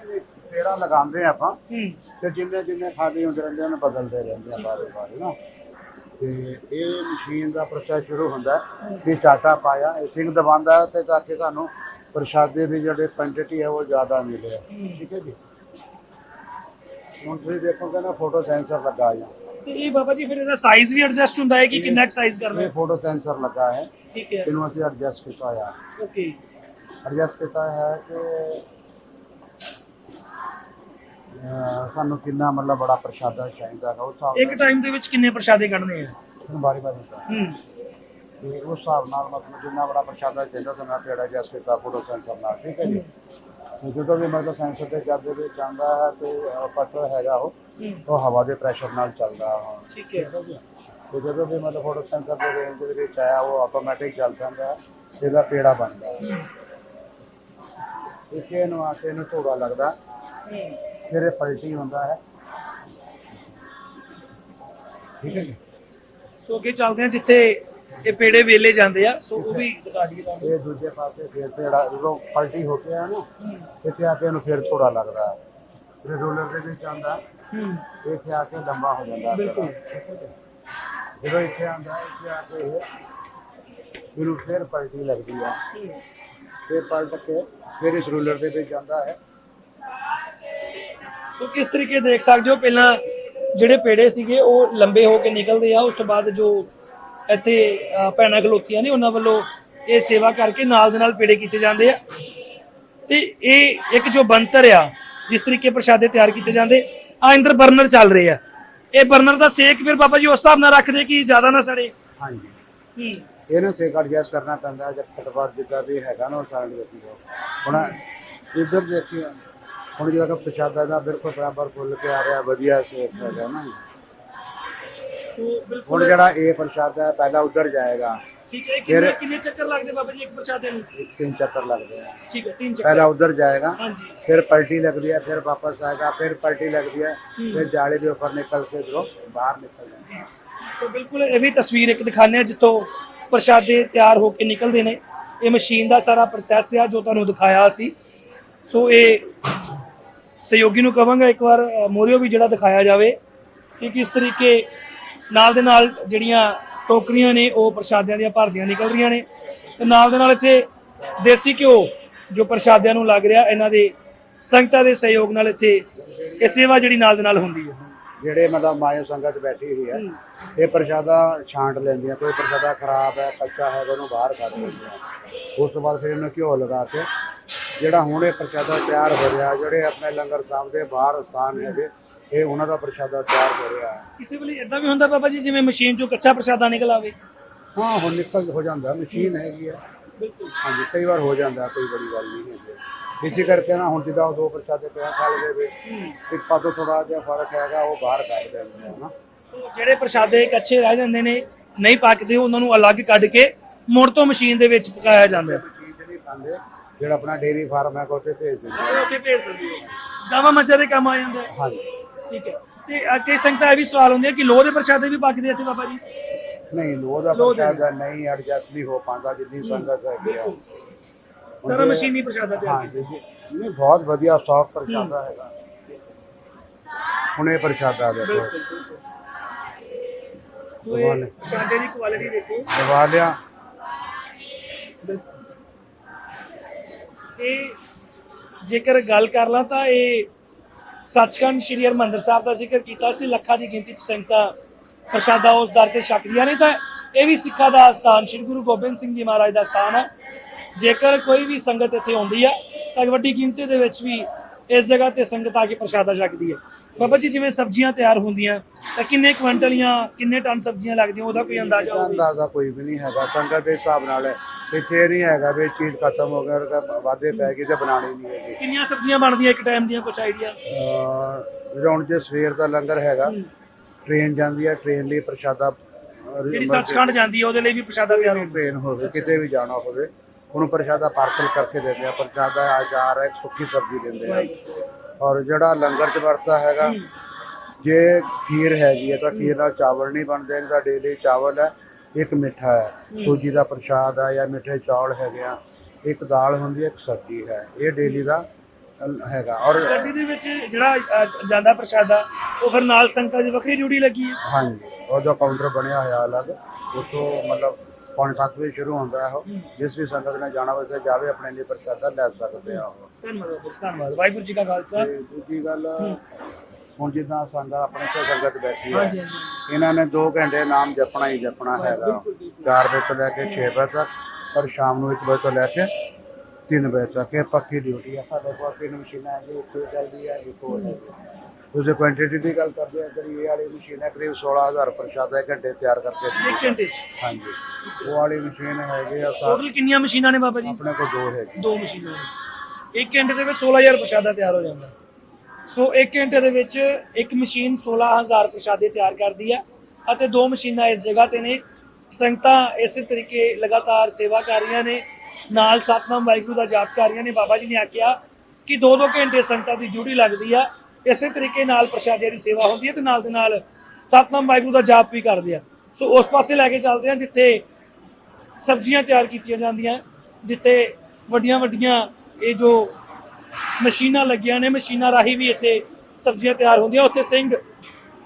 13 ਲਗਾਉਂਦੇ ਆ ਆਪਾਂ। ਹੂੰ। ਤੇ ਜਿੰਨੇ ਜਿੰਨੇ ਖਾਲੀ ਹੁੰਦੇ ਰਹਿੰਦੇ ਉਹਨੂੰ ਬਦਲਦੇ ਰਹਿੰਦੇ ਆ ਬਾਰੇ ਬਾਰੇ ਨਾ। ਤੇ ਇਹ ਮਸ਼ੀਨ ਦਾ ਪ੍ਰੋਸੈਸ ਸ਼ੁਰੂ ਹੁੰਦਾ ਹੈ। ਵੀ ਚਾਟਾ ਪਾਇਆ ਇਹ ਸਿੰਘ ਦਬਾਉਂਦਾ ਹੈ ਤੇ ਤਾਂ ਕਿ ਸਾਨੂੰ ਪ੍ਰਸ਼ਾਦੇ ਦੀ ਜਿਹੜੀ ਕੁਆਂਟੀਟੀ ਹੈ ਉਹ ਜ਼ਿਆਦਾ ਮਿਲੇ ਠੀਕ ਹੈ ਜੀ? ਹੁਣ ਤੁਸੀਂ ਦੇਖੋਗੇ ਨਾ ਫੋਟੋ ਸੈਂਸਰ ਲੱਗਾ ਹੈ ਤੇ ਇਹ ਬਾਬਾ ਜੀ ਫਿਰ ਇਹਦਾ ਸਾਈਜ਼ ਵੀ ਐਡਜਸਟ ਹੁੰਦਾ ਹੈ ਕਿ ਕਿੰਨਾ ਸਾਈਜ਼ ਕਰਨਾ ਇਹ ਹੈ ਫੋਟੋ ਸੈਂਸਰ ਲੱਗਾ ਹੈ। ਠੀਕ ਹੈ। ਇਹਨੂੰ ਅਸੀਂ ਐਡਜਸਟ ਕੀਤਾ ਹੋਇਆ। ਓਕੇ ਐਡਜਸਟ ਕੀਤਾ ਹੈ ਕਿ ਅਹ ਸਾਨੂੰ ਕਿੰਨਾ ਮਤਲਬ ਬੜਾ ਪ੍ਰਸ਼ਾਦਾ ਚਾਹੀਦਾ ਹੈ ਉਸ ਹਿਸਾਬ ਇੱਕ ਟਾਈਮ ਦੇ ਵਿੱਚ ਕਿੰਨੇ ਪ੍ਰਸ਼ਾਦੇ ਕੱਢਣੇ ਆ? ਨਾਲ ਬਾਰੀ ਬਾਰੀ ਹੂੰ। ਤੇ ਉਸ ਹਿਸਾਬ ਨਾਲ ਮਤਲਬ ਜਿੰਨਾ ਬੜਾ ਪ੍ਰਸ਼ਾਦਾ ਚਾਹੀਦਾ ਤਾਂ ਮੈਂ ਪੇੜਾ ਜੈਸ ਕੀਤਾ ਫੋਟੋ ਸੈਂਸਰ ਨਾਲ ਠੀਕ ਹੈ ਜੀ? ਤੇ ਜਦੋਂ ਵੀ ਮਤਲਬ ਸੈਂਸਰ ਦੇ ਜਦ ਦੇ ਆਉਂਦਾ ਹੈ ਤੇ ਪਟਰ ਹੈਗਾ ਉਹ ਉਹ ਹਵਾ ਦੇ ਪ੍ਰੈਸ਼ਰ ਨਾਲ ਚੱਲਦਾ ਹੈ। ਠੀਕ ਹੈ। ਤੇ ਜਦੋਂ ਵੀ ਮਤਲਬ ਫੋਟੋ ਸੈਂਸਰ ਦੇ ਰੇਂਜ ਦੇ ਵਿੱਚ ਆਇਆ ਉਹ ਆਟੋਮੈਟਿਕ ਚੱਲ ਪੈਂਦਾ ਹੈ ਇਹਦਾ ਪੇੜਾ ਬਣਦਾ ਹੈ। ਇੱਥੇ ਨੂੰ ਆ ਕੇ ਇਹਨੂੰ ਧੋੜਾ ਲੱਗਦਾ ਹੂੰ। ਫਿਰ ਇਹ ਪਲਟੀ ਹੁੰਦਾ ਹੈ। ਠੀਕ ਹੈ ਜੀ? ਸੋ ਅੱਗੇ ਚੱਲਦੇ ਆ ਜਿੱਥੇ ਇਹ ਪੇੜੇ ਵੇਲੇ ਜਾਂਦੇ ਆ ਸੋ ਉਹ ਵੀ ਦਿਖਾ ਦਈਏ ਤੁਹਾਨੂੰ। ਇਹ ਦੂਜੇ ਪਾਸੇ ਫਿਰ ਪੇੜਾ ਜਦੋਂ ਪਲਟੀ ਹੋ ਕੇ ਆ ਨਾ ਇੱਥੇ ਆ ਕੇ ਇਹਨੂੰ ਫਿਰ ਥੋੜਾ ਲੱਗਦਾ ਹੈ। ਫਿਰ ਰੋਲਰ ਦੇ ਵਿੱਚ ਆਉਂਦਾ ਹੂੰ। ਇੱਥੇ ਆ ਕੇ ਲੰਬਾ ਹੋ ਜਾਂਦਾ ਹੈ। ਬਿਲਕੁਲ। ਜਦੋਂ ਇੱਥੇ ਆਉਂਦਾ ਇੱਥੇ ਆ ਕੇ ਇਹ ਇਹਨੂੰ ਫਿਰ ਪਲਟੀ ਲੱਗਦੀ ਹੈ। ਫਿਰ ਪਲਟ ਕੇ ਫਿਰ ਇਸ ਰੋਲਰ ਦੇ ਵਿੱਚ ਜਾਂਦਾ ਹੈ। ਸੋ ਕਿਸ ਤਰੀਕੇ ਦੇਖ ਸਕਦੇ ਹੋ ਪਹਿਲਾਂ ਜਿਹੜੇ ਪੇੜੇ ਸੀਗੇ ਉਹ ਲੰਬੇ ਹੋ ਕੇ ਨਿਕਲਦੇ ਆ ਉਸ ਤੋਂ ਬਾਅਦ ਜੋ ਇੱਥੇ ਭੈਣਾਂ ਖਲੋਤੀਆਂ ਨੇ ਉਹਨਾਂ ਵੱਲੋਂ ਇਹ ਸੇਵਾ ਕਰਕੇ ਨਾਲ ਦੇ ਨਾਲ ਪੇੜੇ ਕੀਤੇ ਜਾਂਦੇ ਆ। ਤੇ ਇਹ ਇੱਕ ਜੋ ਬੰਤਰ ਆ ਜਿਸ ਤਰੀਕੇ ਪ੍ਰਸ਼ਾਦੇ ਤਿਆਰ ਕੀਤੇ ਜਾਂਦੇ ਆ ਅੰਦਰ ਬਰਨਰ ਚੱਲ ਰਹੇ ਆ। ਇਹ ਬਰਨਰ ਦਾ ਸੇਕ ਫਿਰ ਬਾਬਾ ਜੀ ਉਸ ਹਿਸਾਬ ਨਾਲ ਰੱਖਦੇ ਕਿ ਜ਼ਿਆਦਾ ਨਾ ਸੜੇ? ਹਾਂਜੀ। ਹੂੰ। ਇਹਨੂੰ ਸੇਕ ਐਡਜਸਟ ਕਰਨਾ ਪੈਂਦਾ ਜਦ ਫਟਵਾਰ ਜਿੱਦਾਂ ਵੀ ਹੈਗਾ ਨਾ ਉਹ ਵਿੱਚ ਜੋ ਹੁਣ ਇੱਧਰ ਦੇਖੀਏ ਹੁਣ ਜਿਹੜਾ ਪ੍ਰਸ਼ਾਦਾ ਦਾ ਬਿਲਕੁਲ ਬਰਾਬਰ ਫੁੱਲ ਕੇ ਆ ਰਿਹਾ ਵਧੀਆ ਸੇਕ ਹੈਗਾ ਨਾ। ਹੁਣ ਬਿਲਕੁਲ ਜਿਹੜਾ ਇਹ ਪ੍ਰਸ਼ਾਦ ਹੈ ਪਹਿਲਾਂ ਉੱਧਰ ਜਾਏਗਾ। ਠੀਕ ਹੈ ਕਿੰਨੇ ਚੱਕਰ ਲੱਗਦੇ ਬਾਬਾ ਜੀ ਇੱਕ ਪ੍ਰਸ਼ਾਦੇ ਨੂੰ? ਤਿੰਨ ਚੱਕਰ ਲੱਗਦੇ ਆ। ਠੀਕ ਹੈ ਤਿੰਨ ਚੱਕਰ। ਪਹਿਲਾਂ ਉੱਧਰ ਜਾएगा ਹਾਂਜੀ। फिर पलटी लगती है फिर वापस आएगा फिर पलटी लगती है फिर जाड़े के ऊपर निकल के जो बाहर निकल जाएगा ਸੋ ਬਿਲਕੁਲ ਇਹ ਵੀ ਤਸਵੀਰ ਇੱਕ ਦਿਖਾਉਂਦੇ ਹਾਂ ਜਿੱਥੋਂ ਪ੍ਰਸ਼ਾਦੇ ਤਿਆਰ ਹੋ ਕੇ ਨਿਕਲਦੇ ਨੇ। ਇਹ ਮਸ਼ੀਨ ਦਾ ਸਾਰਾ ਪ੍ਰੋਸੈਸ ਆ ਜੋ ਤੁਹਾਨੂੰ ਦਿਖਾਇਆ ਸੀ। ਸੋ ਇਹ ਸਹਿਯੋਗੀ ਨੂੰ ਕਵਾਂਗਾ ਇੱਕ ਵਾਰ ਮੋਰੀਓ ਵੀ ਜਿਹੜਾ ਦਿਖਾਇਆ ਜਾਵੇ ਕਿ ਕਿਸ ਤਰੀਕੇ ਨਾਲ ਦੇ ਨਾਲ ਜਿਹੜੀਆਂ ਟੋਕਰੀਆਂ ਨੇ ਉਹ ਪ੍ਰਸ਼ਾਦਿਆਂ ਦੀਆਂ ਭਰਦੀਆਂ ਨਿਕਲ ਰਹੀਆਂ ਨੇ। ਤੇ ਨਾਲ ਦੇ ਨਾਲ ਇੱਥੇ ਦੇਸੀ ਘਿਓ ਜੋ ਪ੍ਰਸ਼ਾਦਿਆਂ ਨੂੰ ਲੱਗ ਰਿਹਾ ਇਹਨਾਂ ਦੇ ਸੰਗਤਾਂ ਦੇ ਸਹਿਯੋਗ ਨਾਲ ਇੱਥੇ ਇਹ ਸੇਵਾ ਜਿਹੜੀ ਨਾਲ ਦੇ ਨਾਲ ਹੁੰਦੀ ਹੈ। ਜਿਹੜੇ ਮਤਲਬ ਮਾਇਓ ਸੰਗਤ ਬੈਠੀ ਹੋਈ ਹੈ ਇਹ ਪ੍ਰਸ਼ਾਦਾ ਛਾਂਟ ਲੈਂਦੀਆਂ ਕੋਈ ਪ੍ਰਸ਼ਾਦਾ ਖਰਾਬ ਹੈ ਕੱਚਾ ਹੈ ਉਹਨੂੰ ਬਾਹਰ ਕੱਢ ਦਿੰਦੀਆਂ। ਉਸ ਤੋਂ ਬਾਅਦ ਫਿਰ ਇਹਨੂੰ ਘਿਓ ਲਗਾ ਕੇ ਜਿਹੜਾ ਹੁਣ ਇਹ ਪ੍ਰਸ਼ਾਦਾ ਤਿਆਰ ਹੋ ਰਿਹਾ ਜਿਹੜੇ ਆਪਣੇ ਲੰਗਰ ਸਾਹਿਬ ਦੇ ਬਾਹਰ ਸਥਾਨ ਹੈਗੇ ਇਹ ਉਹਨਾਂ ਦਾ ਪ੍ਰਸ਼ਾਦਾ ਤਿਆਰ ਹੈ ਕਿਸੇ ਵੇਲੇ ਇਦਾਂ ਵੀ ਹੁੰਦਾ ਬਾਬਾ ਜੀ ਜਿਵੇਂ ਮਸ਼ੀਨ ਚੋਂ ਕੱਚਾ ਪ੍ਰਸ਼ਾਦਾ ਨਿਕਲ ਆਵੇ? ਹਾਂ ਹੁਣ ਨਿਕਲ ਹੋ ਜਾਂਦਾ ਮਸ਼ੀਨ ਹੈਗੀ ਹੈ। ਹਾਂਜੀ ਕਈ ਵਾਰ ਹੋ ਜਾਂਦਾ ਕੋਈ ਬੜੀ ਗੱਲ ਨਹੀਂ ਹੈ ਇਸੇ ਕਰਕੇ ਨਾ ਹੁਣ ਜਿੱਦਾਂ ਉਹ ਦੋ ਪ੍ਰਸ਼ਾਦੇ ਪਿਆ ਖਾ ਲਵੇ ਵੀ ਇੱਕ ਪਾਸੋਂ ਥੋੜਾ ਜਿਹਾ ਫ਼ਰਕ ਹੈਗਾ ਉਹ ਬਾਹਰ ਕੱਢ ਦਿੰਦੇ ਆ ਨਾ। ਜਿਹੜੇ ਪ੍ਰਸ਼ਾਦੇ ਕੱਚੇ ਰਹਿ ਜਾਂਦੇ ਨੇ ਨਹੀਂ ਪੱਕਦੇ ਉਹਨਾਂ ਨੂੰ ਅਲੱਗ ਕੱਢ ਕੇ ਮੁੜ ਤੋਂ ਮਸ਼ੀਨ ਦੇ ਵਿੱਚ ਪਕਾਇਆ ਜਾਂਦਾ ਹੈ। ਚੀਜ਼ ਨਹੀਂ ਖਾਂਦੇ ਜਿਹੜਾ ਆਪਣਾ ਡੇਰੀ ਫਾਰਮ ਹੈ ਕੋਤੇ ਭੇਜ ਦਿੰਦੇ ਆ। ਉੱਥੇ ਭੇਜ ਦਿੰਦੇ ਗਾਵਾਂ ਮੱਝਾਂ ਦੇ ਕੰਮ ਆ ਜਾਂਦਾ ਹੈ ਹਾਂਜੀ। ਠੀਕ ਹੈ। ਤੇ ਅ, ਕਈ ਸੰਗਤਾਂ ਇਹ ਵੀ ਸਵਾਲ ਹੁੰਦੇ ਆ ਕਿ ਲੋਹ ਦੇ ਪ੍ਰਸ਼ਾਦੇ ਵੀ ਪੱਕਦੇ ਇੱਥੇ ਬਾਬਾ ਜੀ? ਨਹੀਂ ਲੋਹ ਦਾ ਲੋਹ ਦੇ ਪ੍ਰਸ਼ਾਦਾ ਨਹੀਂ ਐਡਜਸਟ ਨਹੀਂ ਹੋ ਪਾਉਂਦਾ ਜਿੰਨੀ ਸੰਗਤ ਹੈਗੀ ਆ। ਸਾਰਾ ਮਸ਼ੀਨੀ ਪ੍ਰਸ਼ਾਦਾ ਤਿਆਰ ਹਾਂਜੀ ਜੀ ਨਹੀਂ ਬਹੁਤ ਵਧੀਆ ਸੌਫਟ ਪ੍ਰਸ਼ਾਦਾ ਹੈਗਾ। ਹੁਣ ਇਹ ਪ੍ਰਸ਼ਾਦਾ ਦੇਖੋ ਸੋ ਇਹ ਪ੍ਰਸ਼ਾਦੇ ਦੀ ਕੁਆਲਿਟੀ ਦੇਖੋ। ਦਵਾ ਲਿਆ ਇਹ ਜੇਕਰ ਗੱਲ ਕਰ ਲਾਂ ਤਾਂ ਇਹ ਸੱਚਖੰਡ ਸ੍ਰੀ ਹਰਿਮੰਦਰ ਸਾਹਿਬ ਦਾ ਜ਼ਿਕਰ ਕੀਤਾ ਸੀ, ਲੱਖਾਂ ਦੀ ਗਿਣਤੀ ਚ ਸੰਗਤਾਂ ਪ੍ਰਸ਼ਾਦਾ ਉਸ ਦਰ ਤੇ ਛਕਦੀਆਂ ਨੇ। ਤਾਂ ਇਹ ਵੀ ਸਿੱਖਾਂ ਦਾ ਸਥਾਨ, ਸ੍ਰੀ ਗੁਰੂ ਗੋਬਿੰਦ ਸਿੰਘ ਜੀ ਮਹਾਰਾਜ ਦਾ ਸਥਾਨ ਹੈ। ਜੇਕਰ ਕੋਈ ਵੀ ਸੰਗਤ ਇੱਥੇ ਆਉਂਦੀ ਹੈ, ਤਾਂ ਵੱਡੀ ਗਿਣਤੀ ਦੇ ਵਿੱਚ ਵੀ ਇਸ ਜਗ੍ਹਾ ਤੇ ਸੰਗਤ ਆ ਕੇ ਪ੍ਰਸ਼ਾਦਾ ਛਕਦੀ ਹੈ। ਬਾਬਾ ਜੀ, ਜਿਵੇਂ ਸਬਜ਼ੀਆਂ ਤਿਆਰ ਹੁੰਦੀਆਂ, ਤਾਂ ਕਿੰਨੇ ਕੁਇੰਟਲ ਜਾਂ ਕਿੰਨੇ ਟਨ ਸਬਜ਼ੀਆਂ ਲੱਗਦੀਆਂ, ਉਹਦਾ ਕੋਈ ਅੰਦਾਜ਼ਾ ਹੋਵੇ? ਅੰਦਾਜ਼ਾ ਕੋਈ ਵੀ ਨਹੀਂ ਹੈਗਾ, ਸੰਗਤ ਦੇ ਹਿਸਾਬ ਨਾਲ ਹੈ। ਇੱਥੇ ਇਹ ਨਹੀਂ ਹੈਗਾ ਵੀ ਚੀਜ਼ ਖਤਮ ਹੋ ਗਿਆ ਔਰ ਵਾਧੇ ਪੈ ਗਈ ਤੇ ਬਣਾਣੀ ਨਹੀਂ ਹੈਗੀ। ਕਿੰਨੀਆਂ ਸਬਜ਼ੀਆਂ ਬਣਦੀਆਂ ਇੱਕ ਟਾਈਮ ਦੀਆਂ ਕੁਝ ਆਈਡੀਆ ਹੁਣ ਜੇ ਸਵੇਰ ਦਾ ਲੰਗਰ ਹੈਗਾ। ਟ੍ਰੇਨ ਜਾਂਦੀ ਹੈ ਟ੍ਰੇਨ ਲਈ ਪ੍ਰਸ਼ਾਦਾ ਜਿਹੜੀ ਸੱਚਖੰਡ ਜਾਂਦੀ ਹੈ ਉਹਦੇ ਲਈ ਵੀ ਪ੍ਰਸ਼ਾਦਾ ਤਿਆਰ ਹੁੰਦਾ। ਟ੍ਰੇਨ ਹੋਵੇ ਕਿਤੇ ਵੀ ਜਾਣਾ ਹੋਵੇ ਉਹਨੂੰ ਪ੍ਰਸ਼ਾਦਾ ਪਾਰਸਲ ਕਰਕੇ ਦਿੰਦੇ ਆ। ਪ੍ਰਸ਼ਾਦਾ ਆਚਾਰ ਹੈ ਸੁੱਕੀ ਸਬਜ਼ੀ ਦਿੰਦੇ ਆ। ਔਰ ਜਿਹੜਾ ਲੰਗਰ ਚ ਵਰਤਾ ਹੈਗਾ ਜੇ ਖੀਰ ਹੈਗੀ ਹੈ ਤਾਂ ਖੀਰ ਨਾਲ ਚਾਵਲ ਨਹੀਂ ਬਣਦੇ ਇਹਦਾ ਡੇਲੀ ਚਾਵਲ ਹੈ। ਇੱਕ ਮਿੱਠਾ ਹੈ ਸੂਜੀ ਦਾ ਪ੍ਰਸ਼ਾਦ ਹੈ ਜਾਂ ਮਿੱਠੇ ਚੌਲ ਹੈਗੇ ਆ ਇੱਕ ਦਾਲ ਹੁੰਦੀ ਹੈ ਇੱਕ ਸਬਜ਼ੀ ਹੈ ਇਹ ਡੇਲੀ ਦਾ ਹੈਗਾ ਔਰ ਗੱਡੀ ਦੇ ਵਿੱਚ ਜਿਹੜਾ ਜਾਂਦਾ ਪ੍ਰਸ਼ਾਦਾ ਉਹ ਫਿਰ ਨਾਲ ਸੰਗਤਾਂ ਦੀ ਵੱਖਰੀ ਡਿਊਟੀ ਲੱਗੀ ਹੈ? ਹਾਂਜੀ ਉਹਦਾ ਕਾਊਂਟਰ ਬਣਿਆ ਹੋਇਆ ਅਲੱਗ ਉੱਥੋਂ ਮਤਲਬ ਪੌਣੇ ਸੱਤ ਵਜੇ ਸ਼ੁਰੂ ਹੁੰਦਾ ਹੈ ਉਹ ਜਿਸ ਵੀ ਸੰਗਤ ਨੇ ਜਾਣਾ ਹੋਵੇ ਜਾਵੇ ਆਪਣੇ ਲਈ ਪ੍ਰਸ਼ਾਦਾ ਲੈ ਸਕਦੇ ਆ ਉਹ। ਧੰਨਵਾਦ ਧੰਨਵਾਦ। ਵਾਹਿਗੁਰੂ ਜੀ ਕਾ ਖਾਲਸਾ। ਦੂਜੀ ਗੱਲ ਹੁਣ ਜਿੱਦਾਂ ਸੰਗਤ ਆਪਣੇ ਕੋਲ ਸੰਗਤ ਬੈਠੀ ਹੈ ਹਾਂਜੀ ਹਾਂਜੀ। ਇਹਨਾਂ ਨੇ 2 ਘੰਟੇ ਨਾਮ ਜਪਣਾ ਹੀ ਜਪਣਾ ਹੈਗਾ। 4 ਵਜੇ ਤੋਂ ਲੈ ਕੇ 6 ਵਜੇ ਤੱਕ ਔਰ ਸ਼ਾਮ ਨੂੰ 1 ਵਜੇ ਤੋਂ ਲੈ ਕੇ 3 ਵਜੇ ਤੱਕ। ਇਹ ਪੱਕੀ ਡਿਊਟੀ ਹੈ ਸਾਡੇ ਕੋਲ ਤਿੰਨ ਮਸ਼ੀਨਾਂ ਹੈ ਇੱਕ ਚੱਲਦੀ ਹੈ ਇੱਕ ਹੋਰ ਹੈ। ਤੁਸੀਂ ਕੁਆਂਟੀਟੀ ਦੀ ਗੱਲ ਕਰਦੇ ਆ ਜਿਹੜੀ ਇਹ ਵਾਲੀ ਮਸ਼ੀਨ ਹੈ ਕਰੀਬ 16000 ਪ੍ਰਸ਼ਾਦਾ ਇੱਕ ਘੰਟੇ ਤਿਆਰ ਕਰਕੇ ਦਿੰਦੀ ਇੱਕ ਘੰਟੇ ਚ? ਹੈ। ਹਾਂਜੀ। ਉਹ ਵਾਲੀ ਮਸ਼ੀਨ ਹੈਗੀ ਆ ਸਾ- ਟੋਟਲ ਕਿੰਨੀਆਂ ਮਸ਼ੀਨਾਂ ਨੇ ਬਾਬਾ ਜੀ? ਆਪਣੇ ਕੋਲ ਦੋ ਹੈਗੀ ਦੋ ਮਸ਼ੀਨਾਂ ਨੇ। ਇੱਕ ਘੰਟੇ ਦੇ ਵਿੱਚ 16000 ਪ੍ਰਸ਼ਾਦਾ ਤਿਆਰ ਹੋ ਜਾਂਦਾ। ਸੋ ਇੱਕ ਘੰਟੇ ਦੇ ਵਿੱਚ ਇੱਕ ਮਸ਼ੀਨ 16000 ਪ੍ਰਸ਼ਾਦੇ ਤਿਆਰ ਕਰਦੀ ਹੈ ਅਤੇ ਦੋ ਮਸ਼ੀਨਾਂ ਇਸ ਜਗ੍ਹਾ ਤੇ ਨੇ। ਸੰਗਤਾਂ ਇਸੇ ਤਰੀਕੇ ਲਗਾਤਾਰ ਸੇਵਾ ਕਰ ਰਹੀਆਂ ਨੇ। ਨਾਲ ਸਤਨਾਮ ਵਾਹਿਗੁਰੂ ਦਾ ਜਾਪ ਕਰ ਰਹੀਆਂ ਨੇ। ਬਾਬਾ ਜੀ ਨੇ ਆਖਿਆ ਕਿ ਦੋ ਦੋ ਘੰਟੇ ਸੰਗਤਾਂ ਦੀ ਡਿਊਟੀ ਲੱਗਦੀ ਆ। ਇਸੇ ਤਰੀਕੇ ਨਾਲ ਪ੍ਰਸ਼ਾਦਿਆਂ ਦੀ ਸੇਵਾ ਹੁੰਦੀ ਹੈ ਤੇ ਨਾਲ ਦੇ ਨਾਲ ਸਤਨਾਮ ਵਾਹਿਗੁਰੂ ਦਾ ਜਾਪ ਵੀ ਕਰਦੇ ਆ। ਸੋ ਉਸ ਪਾਸੇ ਲੈ ਕੇ ਚੱਲਦੇ ਆ ਜਿੱਥੇ ਸਬਜ਼ੀਆਂ ਤਿਆਰ ਕੀਤੀਆਂ ਜਾਂਦੀਆਂ, ਜਿੱਥੇ ਵੱਡੀਆਂ ਵੱਡੀਆਂ ਇਹ ਜੋ ਮਸ਼ੀਨਾਂ ਲੱਗੀਆਂ ਨੇ ਮਸ਼ੀਨਾਂ ਰਾਹੀਂ ਵੀ ਇੱਥੇ ਸਬਜ਼ੀਆਂ ਤਿਆਰ ਹੁੰਦੀਆਂ। ਉੱਥੇ ਸਿੰਘ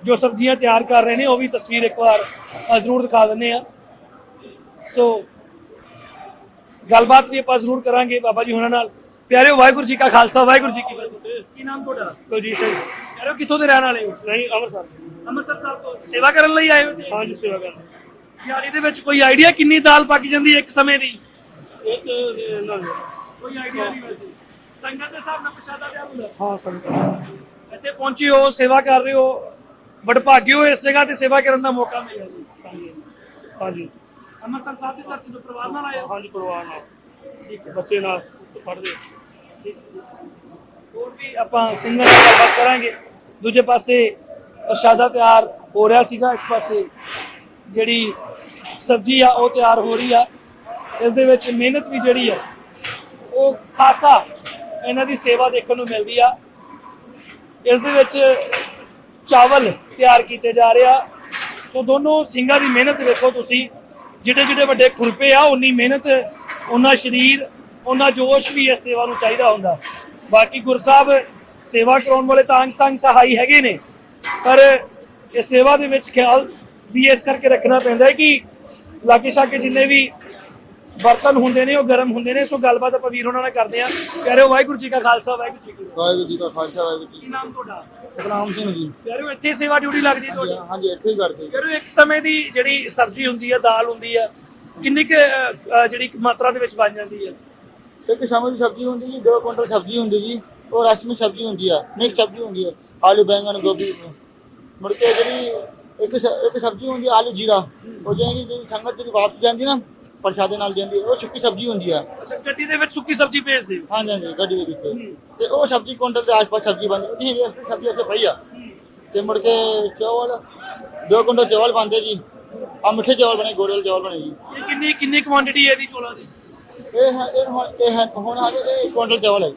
ਜੋ ਸਬਜ਼ੀਆਂ ਤਿਆਰ ਕਰ ਰਹੇ ਨੇ ਉਹ ਵੀ ਤਸਵੀਰ ਇੱਕ ਵਾਰ ਜ਼ਰੂਰ ਦਿਖਾ ਦਿੰਦੇ ਆ ਸੋ ਗੱਲਬਾਤ ਵੀ ਆਪਾਂ ਜ਼ਰੂਰ ਕਰਾਂਗੇ ਬਾਬਾ ਜੀ ਹੁਣਾਂ ਨਾਲ। ਪਿਆਰਿਓ ਵਾਹਿਗੁਰੂ ਜੀ ਕਾ ਖਾਲਸਾ ਵਾਹਿਗੁਰੂ ਜੀ ਕੀ ਫਤਿਹ। ਕੀ ਨਾਮ ਤੁਹਾਡਾ? ਕੁਲਜੀਤ ਸਿੰਘ। ਪਿਆਰਿਓ ਕਿੱਥੋਂ ਦੇ ਰਹਿਣ ਵਾਲੇ ਹੋ? ਨਹੀਂ ਅੰਮ੍ਰਿਤਸਰ। ਅੰਮ੍ਰਿਤਸਰ ਸਾਹਿਬ ਤੋਂ ਸੇਵਾ ਕਰਨ ਲਈ ਆਏ ਹੋ ਜੀ ਹਾਂਜੀ ਸੇਵਾ ਕਰਨ ਦਿਹਾੜੀ ਦੇ ਵਿੱਚ ਕੋਈ ਆਈਡੀਆ ਕਿੰਨੀ ਦਾਲ ਪੱਕ ਜਾਂਦੀ ਹੈ ਇੱਕ ਸਮੇਂ ਦੀ? ਇੱਕ ਕੋਈ ਆਈਡੀਆ ਨਹੀਂ ਵੈਸੇ। ਸੰਗਤ ਦੇ ਹਿਸਾਬ ਨਾਲ ਪ੍ਰਸ਼ਾਦਾ ਤਿਆਰ ਹੁੰਦਾ। ਹਾਂ ਸੰਗਤ। ਇੱਥੇ ਪਹੁੰਚੇ ਹੋ ਸੇਵਾ ਕਰ ਰਹੇ ਹੋ ਵਡਭਾਗੇ ਹੋ ਇਸ ਜਗ੍ਹਾ ਤੇ ਸੇਵਾ ਕਰਨ ਦਾ ਮੌਕਾ ਮਿਲਿਆ ਜੀ। ਹਾਂਜੀ। ਹਾਂਜੀ ਅੰਮ੍ਰਿਤਸਰ ਸਾਹਿਬ ਦੀ ਧਰਤੀ ਤੋਂ ਪਰਿਵਾਰ ਨਾਲ ਆਏ ਹੋ? ਹਾਂਜੀ ਪਰਿਵਾਰ ਨਾਲ। ਠੀਕ ਹੈ ਬੱਚੇ ਨਾਲ ਪੜ੍ਹਦੇ। ਹੋਰ ਵੀ ਆਪਾਂ ਸਿੰਘਾਂ ਨਾਲ ਗੱਲਬਾਤ ਕਰਾਂਗੇ। ਦੂਜੇ ਪਾਸੇ ਪ੍ਰਸ਼ਾਦਾ ਤਿਆਰ ਹੋ ਰਿਹਾ ਸੀਗਾ ਇਸ ਪਾਸੇ ਜਿਹੜੀ ਸਬਜ਼ੀ ਆ ਉਹ ਤਿਆਰ ਹੋ ਰਹੀ ਆ। ਇਸ ਦੇ ਵਿੱਚ ਮਿਹਨਤ ਵੀ ਜਿਹੜੀ ਆ ਉਹ ਖਾਸਾ ਇਹਨਾਂ ਦੀ ਸੇਵਾ ਦੇਖਣ ਨੂੰ ਮਿਲਦੀ ਆ। ਇਸ ਦੇ ਵਿੱਚ ਚਾਵਲ ਤਿਆਰ ਕੀਤੇ ਜਾ ਰਹੇ ਆ। ਸੋ ਦੋਨੋਂ ਸਿੰਘਾਂ ਦੀ ਮਿਹਨਤ ਵੇਖੋ ਤੁਸੀਂ। ਜਿਹੜੇ ਜਿਹੜੇ ਵੱਡੇ ਖੁਰਪੇ ਆ ਉਨੀ ਮਿਹਨਤ ਉਹਨਾਂ ਸਰੀਰ ਉਹਨਾਂ ਜੋਸ਼ ਵੀ ਇਸ ਸੇਵਾ ਨੂੰ ਚਾਹੀਦਾ ਹੁੰਦਾ। ਬਾਕੀ ਗੁਰਸਾਹਿਬ ਸੇਵਾ ਕਰਾਉਣ ਵਾਲੇ ਤਾਂ ਅੰਗ ਸੰਗ ਸਹਾਈ ਹੈਗੇ ਨੇ। ਪਰ ਇਸ ਸੇਵਾ ਦੇ ਵਿੱਚ ਖਿਆਲ ਵੀ ਇਸ ਕਰਕੇ ਰੱਖਣਾ ਪੈਂਦਾ ਹੈ ਕਿ ਲਾਗੇ ਛਾਗੇ ਜਿੰਨੇ ਵੀ ਬਰਤਨ ਹੁੰਦੇ ਨੇ ਉਹ ਗਰਮ ਹੁੰਦੇ ਨੇ ਸੋ ਗੱਲਬਾਤ ਆਪਾਂ ਵੀਰ ਉਹਨਾਂ ਨਾਲ ਕਰਦੇ ਆ ਕਹਿ ਰਹੇ ਹੋ ਵਾਹਿਗੁਰੂ ਜੀ ਕਾ ਖਾਲਸਾ ਵਾਹਿਗੁਰੂ ਜੀ ਕੀ ਫਤਿਹ। ਵਾਹਿਗੁਰੂ ਜੀ ਕਾ ਖਾਲਸਾ ਵਾਹਿਗੁਰੂ ਜੀ ਕੀ ਨਾਮ ਤੁਹਾਡਾ? ਸਤਨਾਮ ਸਿੰਘ ਜੀ। ਕਹਿ ਰਹੇ ਹੋ ਇੱਥੇ ਸੇਵਾ ਡਿਊਟੀ ਲੱਗਦੀ ਹੈ ਤੁਹਾਡੀ? ਹਾਂਜੀ ਇੱਥੇ ਹੀ ਕਰਦੇ। ਕਹਿ ਰਹੇ ਹੋ ਇੱਕ ਸਮੇਂ ਦੀ ਜਿਹੜੀ ਸਬਜ਼ੀ ਹੁੰਦੀ ਹੈ ਦਾਲ ਹੁੰਦੀ ਹੈ ਕਿੰਨੀ ਕੁ ਅਹ, ਅਹ, ਜਿਹੜੀ ਮਾਤਰਾ ਦੇ ਵਿੱਚ ਬਣ ਜਾਂਦੀ ਹੈ? ਇੱਕ ਸ਼ਾਮ ਦੀ ਸਬਜ਼ੀ ਹੁੰਦੀ ਜੀ 2 ਕੁਇੰਟਲ ਸਬਜ਼ੀ ਹੁੰਦੀ ਜੀ ਉਹ ਰਸਮੀ ਸਬਜ਼ੀ ਹੁੰਦੀ ਆ ਮਿਕਸ ਸਬਜ਼ੀ ਹੁੰਦੀ ਆ ਆਲੂ ਬੈਂਗਣ ਗੋਭੀ। ਮੁੜ ਕੇ ਜਿਹੜੀ ਇੱਕ ਸ- ਇੱਕ ਸਬਜ਼ੀ ਹੁੰਦੀ ਆ ਆਲੂ ਜੀਰਾ ਉਹ ਜਿਹੜੀ ਜਿਹੜੀ ਸੰਗਤ ਦੀ ਵਾਪਸ ਜਾਂਦੀ ਨਾ ਪ੍ਰਸ਼ਾਦੇ ਨਾਲ ਜਾਂਦੀ ਉਹ ਸੁੱਕੀ ਸਬਜ਼ੀ ਹੁੰਦੀ ਆ। ਅੱਛਾ ਗੱਡੀ ਦੇ ਵਿੱਚ ਸੁੱਕੀ ਸਬਜ਼ੀ ਭੇਜਦੇ ਹੋ? ਹਾਂਜੀ ਹਾਂਜੀ ਗੱਡੀ ਦੇ ਵਿੱਚ। ਤੇ ਉਹ ਸਬਜ਼ੀ ਕੁਇੰਟਲ ਦੇ ਆਸ-ਪਾਸ ਸਬਜ਼ੀ ਬਣਦੀ। ਇਹ ਜਿਹੜੀ ਸਬਜ਼ੀ ਉੱਥੇ ਪਈ ਆ। ਤੇ ਮੁੜ ਕੇ ਚੌਲ 2 ਕੁਇੰਟਲ ਚੌਲ ਬਣਦੇ ਜੀ। ਆ ਮਿੱਠੇ ਚੌਲ ਬਣੇ ਗੋੜੇ ਵਾਲੇ ਚੌਲ ਬਣੇ ਜੀ। ਇਹ ਕਿੰਨੀ ਕਿੰਨੀ ਕੁਆਂਟੀਟੀ ਹੈ ਇਹਦੀ ਚੋਲਾਂ ਦੀ? ਇਹ ਹੈ ਇਹ ਹੁਣ ਇਹ ਹੈ ਹੁਣ ਆ ਗਏ ਇਹ ਕੁਇੰਟਲ ਚਾਵਲ ਹੈ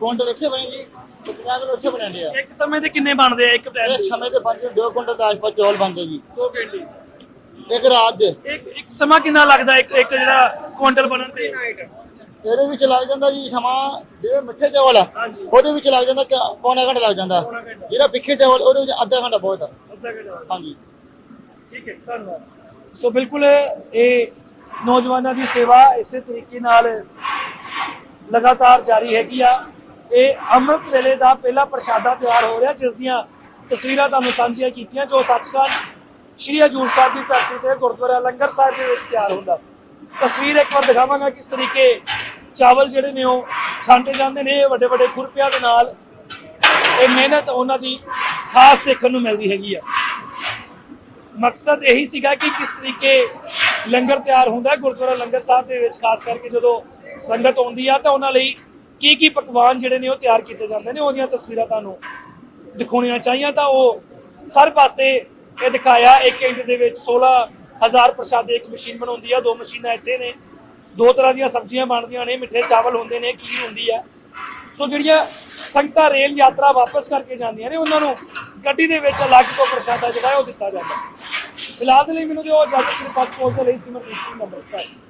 ਕੁਇੰਟਲ ਇੱਥੇ ਬਣੇ ਜੀ ਤੇ 50 ਕਿਲੋ ਇੱਥੇ ਬਣਦੇ ਆ। ਇੱਕ ਸਮੇਂ ਦੇ ਕਿੰਨੇ ਬਣਦੇ ਆ ਇੱਕ ਟਾਈਮ ਇੱਕ ਦੇ? ਸਮੇਂ ਦੇ ਪੰਜ ਦੋ ਕੁਇੰਟਲ ਦਾ ਆਸ-ਪਾਸ ਚੌਲ ਬਣਦੇ ਜੀ। ਦੋ ਘੰਟੇ ਇੱਕ ਰਾਤ ਦੇ। ਇੱਕ ਇੱਕ ਸਮਾਂ ਕਿੰਨਾ ਲੱਗਦਾ? ਇੱਕ ਇੱਕ ਜਿਹੜਾ ਕੁਆਂਟਲ ਬਣਨ ਤੇ? ਇਹਦੇ ਵਿੱਚ ਲੱਗ ਜਾਂਦਾ ਜੀ ਸਮਾਂ ਜਿਹੜੇ ਮਿੱਠੇ ਚਾਵਲ ਆ ਹਾਂਜੀ। ਉਹਦੇ ਵਿੱਚ ਲੱਗ ਜਾਂਦਾ ਕਿ- ਪੌਣਾ ਘੰਟਾ ਲੱਗ ਜਾਂਦਾ। ਪੌਣਾ ਘੰਟਾ। ਜਿਹੜਾ ਫਿੱਕੇ ਚਾਵਲ ਉਹਦੇ ਵਿੱਚ ਅੱਧਾ ਘੰਟਾ ਬਹੁਤ ਆ। ਅੱਧਾ ਘੰਟਾ। ਹਾਂਜੀ। ਠੀਕ ਹੈ ਧੰਨਵਾਦ। ਸੋ ਬਿਲਕੁਲ ਇਹ ਨੌਜਵਾਨਾਂ ਦੀ ਸੇਵਾ ਇਸੇ ਤਰੀਕੇ ਨਾਲ ਲਗਾਤਾਰ ਜਾਰੀ ਹੈਗੀ ਆ। ਇਹ ਅੰਮ੍ਰਿਤ ਵੇਲੇ ਦਾ ਪਹਿਲਾ ਪ੍ਰਸ਼ਾਦਾ ਤਿਆਰ ਹੋ ਰਿਹਾ ਜਿਸ ਦੀਆਂ ਤਸਵੀਰਾਂ ਤੁਹਾਨੂੰ ਸਾਂਝੀਆਂ ਕੀਤੀਆਂ ਜੋ ਸੱਚਖੰਡ ਸ਼੍ਰੀ ਹਜੂਰ ਸਾਹਿਬ ਦੀ ਧਰਤੀ ਤੇ ਗੁਰਦੁਆਰਾ ਲੰਗਰ ਸਾਹਿਬ ਦੇ ਵਿੱਚ ਤਿਆਰ ਹੁੰਦਾ। ਤਸਵੀਰ ਇੱਕ ਵਾਰ ਦਿਖਾਵਾਂਗਾ ਕਿਸ ਤਰੀਕੇ ਚਾਵਲ ਜਿਹੜੇ ਨੇ ਉਹ ਛਾਂਟੇ ਜਾਂਦੇ ਨੇ ਵੱਡੇ ਵੱਡੇ ਖੁਰਪਿਆਂ ਦੇ ਨਾਲ ਇਹ ਮਿਹਨਤ ਉਹਨਾਂ ਦੀ ਖਾਸ ਦੇਖਣ ਨੂੰ ਮਿਲਦੀ ਹੈਗੀ ਆ। ਮਕਸਦ ਇਹੀ ਸੀਗਾ ਕਿ ਕਿਸ ਤਰੀਕੇ ਲੰਗਰ ਤਿਆਰ ਹੁੰਦਾ ਗੁਰਦੁਆਰਾ ਲੰਗਰ ਸਾਹਿਬ ਦੇ ਵਿੱਚ, ਖਾਸ ਕਰਕੇ ਜਦੋਂ ਸੰਗਤ ਆਉਂਦੀ ਆ ਤਾਂ ਉਹਨਾਂ ਲਈ ਕੀ ਕੀ ਪਕਵਾਨ ਜਿਹੜੇ ਨੇ ਉਹ ਤਿਆਰ ਕੀਤੇ ਜਾਂਦੇ ਨੇ, ਉਹਦੀਆਂ ਤਸਵੀਰਾਂ ਤੁਹਾਨੂੰ ਦਿਖਾਉਣੀਆਂ ਚਾਹੀਆਂ ਤਾਂ ਉਹ ਸਰ ਪਾਸੇ ਇਹ ਦਿਖਾਇਆ, ਇੱਕ ਘੰਟੇ ਦੇ ਵਿੱਚ 16000 ਪ੍ਰਸ਼ਾਦੇ ਇੱਕ ਮਸ਼ੀਨ ਬਣਾਉਂਦੀ ਆ, ਦੋ ਮਸ਼ੀਨਾਂ ਇੱਥੇ ਨੇ। ਦੋ ਤਰ੍ਹਾਂ ਦੀਆਂ ਸਬਜ਼ੀਆਂ ਬਣਦੀਆਂ ਨੇ, ਮਿੱਠੇ ਚਾਵਲ ਹੁੰਦੇ ਨੇ ਕੀ ਹੁੰਦੀ ਆ। ਸੋ ਜਿਹੜੀਆਂ ਸੰਗਤਾਂ ਰੇਲ ਯਾਤਰਾ ਵਾਪਸ ਕਰਕੇ ਜਾਂਦੀਆਂ ਨੇ, ਉਹਨਾਂ ਨੂੰ ਗੱਡੀ ਦੇ ਵਿੱਚ ਅਲੱਗ ਤੋਂ ਪ੍ਰਸ਼ਾਦਾ ਜਿਹੜਾ ਉਹ ਦਿੱਤਾ ਜਾਂਦਾ। ਫਿਲਹਾਲ ਦੇ ਲਈ ਮੈਨੂੰ ਦਿਓ ਇਜਾਜ਼ਤ ਕਿਰਪਾ ਕੋਲ ਦੇ ਲਈ ਸਿਮਰਜੀਤ ਸਿੰਘ ਅੰਮ੍ਰਿਤਸਰ।